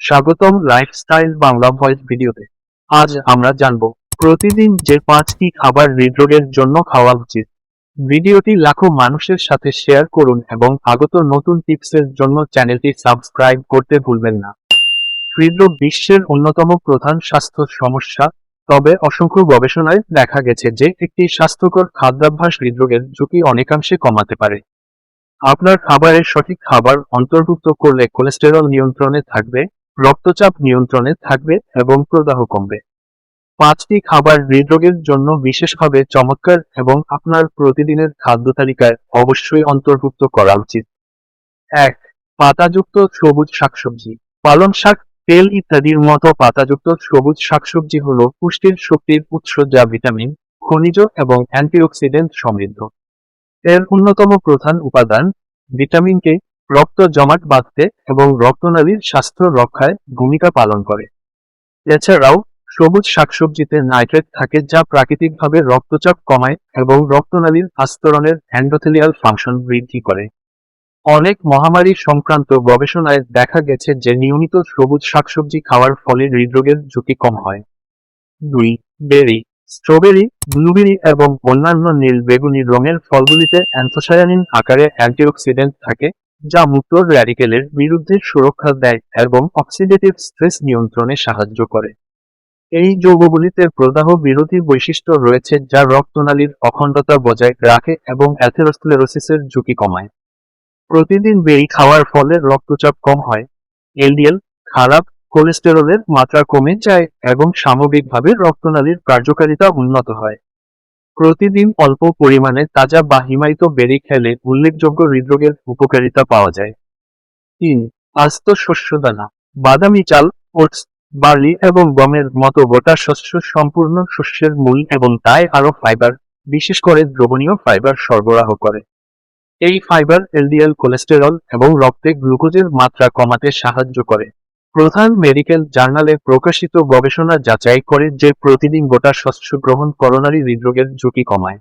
স্বাগতম lifestyle Bangla voice ভিডিওতে। আজ আমরা জানব প্রতিদিন যে পাঁচটি খাবার হৃদরোগের জন্য খাওয়া উচিত। ভিডিওটি লাখো মানুষের সাথে শেয়ার করুন এবং আগত নতুন টিপসের জন্য চ্যানেলটি সাবস্ক্রাইব করতে ভুলবেন না। হৃদরোগ বিশ্বের অন্যতম প্রধান স্বাস্থ্য সমস্যা তবে অসংখ্য গবেষণায় দেখা গেছে যে একটি স্বাস্থ্যকর খাদ্যাভ্যাস হৃদরোগের ঝুঁকি অনেকাংশে কমাতে পারে। আপনার খাবারের সঠিক খাবার অন্তর্ভুক্ত করলে কোলেস্টেরল নিয়ন্ত্রণে থাকবে রক্তচাপ নিয়ন্ত্রণে থাকবে এবং প্রদাহ কমবে। পাঁচটি খাবার হৃদরোগের জন্য বিশেষভাবে চমৎকার এবং আপনার প্রতিদিনের খাদ্য তালিকায় অবশ্যই অন্তর্ভুক্ত করা উচিত। এক, পাতাযুক্ত সবুজ শাকসবজি। পালং শাক, তেল ইত্যাদির মতো পাতাযুক্ত সবুজ শাকসবজি হল পুষ্টির শক্তির উৎস যা ভিটামিন, খনিজ এবং অ্যান্টিঅক্সিডেন্ট সমৃদ্ধ। এর অন্যতম প্রধান উপাদান ভিটামিন কে রক্ত জমাট বাঁধতে এবং রক্তনালীর স্বাস্থ্য রক্ষায় ভূমিকা পালন করে। এছাড়াও, সবুজ শাকসবজিতে নাইট্রেট থাকে যা প্রাকৃতিকভাবে রক্তচাপ কমায় এবং রক্তনালীর আস্তরণের অ্যান্ডোথেলিয়াল ফাংশন বৃদ্ধি করে। অনেক মহামারী সংক্রান্ত গবেষণায় দেখা গেছে যে নিয়মিত সবুজ শাকসবজি খাওয়ার ফলে হৃদরোগের ঝুঁকি কম হয়। দুই, বেরি। স্ট্রবেরি, ব্লুবেরি এবং অন্যান্য নীল বেগুনি রঙের ফলগুলিতে অ্যান্থোসায়ানিন আকারে অ্যান্টিঅক্সিডেন্ট থাকে যা মুক্ত র্যাডিকেলের বিরুদ্ধে সুরক্ষা দেয় এবং অক্সিডেটিভ স্ট্রেস নিয়ন্ত্রণে সাহায্য করে। এই যৌগগুলিতে প্রদাহ বিরোধী বৈশিষ্ট্য রয়েছে যা রক্তনালীর অখণ্ডতা বজায় রাখে এবং অ্যাথেরোস্ক্লেরোসিসের ঝুঁকি কমায়। প্রতিদিন বেরি খাওয়ার ফলে রক্তচাপ কম হয় এলডিএল খারাপ কোলেস্টেরলের মাত্রা কমে যায় এবং সামগ্রিকভাবে রক্তনালীর কার্যকারিতা উন্নত হয়। প্রতিদিন অল্প পরিমাণে তাজা বা হিমায়িত বেরি খেলে উল্লেখযোগ্য হৃদরোগের উপকারিতা পাওয়া যায়। তিন, আস্ত শস্যদানা, বাদামি চাল, ওটস, বার্লি এবং গমের মতো গোটা শস্য সম্পূর্ণ শস্যের মূল এবং তাই আরও ফাইবার, বিশেষ করে দ্রবণীয় ফাইবার সরবরাহ করে। এই ফাইবার এলডিএল কোলেস্টেরল এবং রক্তে গ্লুকোজের মাত্রা কমাতে সাহায্য করে। প্রধান মেডিকেল জার্নালে প্রকাশিত গবেষণা যাচাই করে যে প্রতিদিন গোটা শস্য গ্রহণ করোনারি হৃদরোগের ঝুঁকি কমায়।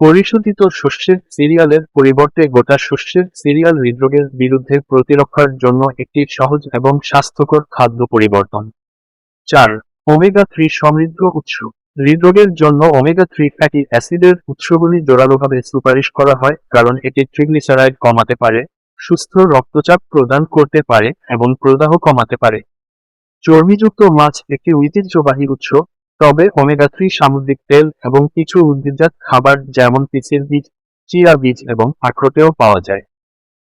পরিশোধিত শস্যের সিরিয়ালের পরিবর্তে গোটা শস্যের সিরিয়াল হৃদরোগের বিরুদ্ধে প্রতিরক্ষার জন্য একটি সহজ এবং স্বাস্থ্যকর খাদ্য পরিবর্তন। চার, ওমেগা থ্রি সমৃদ্ধ উৎস। হৃদরোগের জন্য ওমেগা থ্রি ফ্যাটি অ্যাসিডের উৎসগুলি জোরালোভাবে সুপারিশ করা হয়, কারণ এটি ট্রিগ্লিসারাইড কমাতে পারে। সুস্থ রক্তচাপ প্রদান করতে পারে এবং প্রদাহ কমাতে পারে। চর্বিযুক্ত মাছ একটি ঐতিহ্যবাহী উৎস, তবে ওমেগা থ্রি সামুদ্রিক তেল এবং কিছু উদ্ভিদজাত খাবার যেমন পিসের বীজ, চিয়া বীজ এবং আখরোটেও পাওয়া যায়।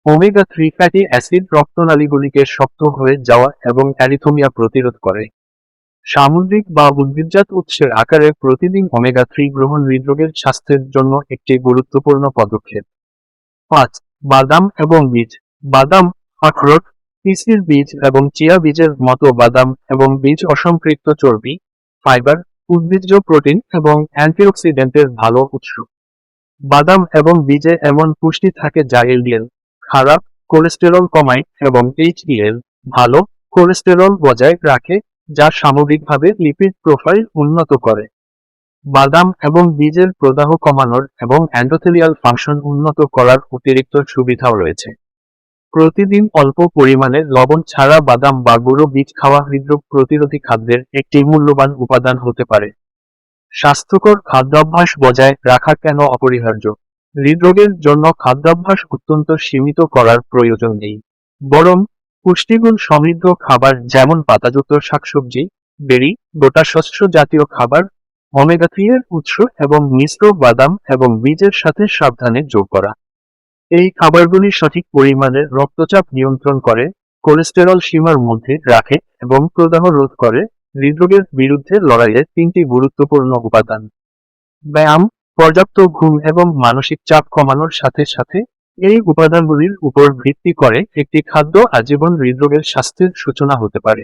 ওমেগা থ্রি ফ্যাটি অ্যাসিড রক্তনালীগুলিকে শক্ত হয়ে যাওয়া এবং অ্যারিথোমিয়া প্রতিরোধ করে। সামুদ্রিক বা উদ্ভিদজাত উৎসের আকারে প্রতিদিন ওমেগা থ্রি গ্রহণ হৃদরোগের স্বাস্থ্যের জন্য একটি গুরুত্বপূর্ণ পদক্ষেপ। পাঁচ বাদাম এবং বীজ। বাদাম, আখরোট তিসির বীজ এবং চিয়া বীজের মতো বাদাম এবং বীজ অসম্পৃক্ত চর্বি, ফাইবার, উদ্ভিজ্জ প্রোটিন এবং অ্যান্টিঅক্সিডেন্টের ভালো উৎস। বাদাম এবং বীজে এমন পুষ্টি থাকে যা এলডিএল, খারাপ কোলেস্টেরল কমায় এবং এইচডিএল ভালো কোলেস্টেরল বজায় রাখে যা সামগ্রিকভাবে লিপিড প্রোফাইল উন্নত করে। বাদাম এবং বীজের প্রদাহ কমানোর এবং অ্যান্ডোথেলিয়াল ফাংশন উন্নত করার অতিরিক্ত সুবিধাও রয়েছে। প্রতিদিন অল্প পরিমাণে লবণ ছাড়া বাদাম বা গুঁড়ো বীজ খাওয়া হৃদরোগ প্রতিরোধী খাদ্যের একটি মূল্যবান উপাদান হতে পারে। স্বাস্থ্যকর খাদ্যাভ্যাস বজায় রাখা কেন অপরিহার্য? হৃদরোগের জন্য খাদ্যাভ্যাস অত্যন্ত সীমিত করার প্রয়োজন নেই। বরং, পুষ্টিগুণ সমৃদ্ধ খাবার যেমন পাতাযুক্ত শাকসবজি, বেরি, গোটা শস্য জাতীয় খাবার ওমেগা থ্রি এর উৎস এবং মিশ্র বাদাম এবং বীজের সাথে সাবধানে যোগ করা। এই খাবারগুলি সঠিক পরিমাণে রক্তচাপ নিয়ন্ত্রণ করে কোলেস্টেরল সীমার মধ্যে রাখে এবং প্রদাহ রোধ করে, হৃদরোগের বিরুদ্ধে লড়াইয়ে তিনটি গুরুত্বপূর্ণ উপাদান। ব্যায়াম, পর্যাপ্ত ঘুম এবং মানসিক চাপ কমানোর সাথে সাথে এই উপাদানগুলির উপর ভিত্তি করে একটি খাদ্য আজীবন হৃদরোগের স্বাস্থ্যের সূচনা হতে পারে।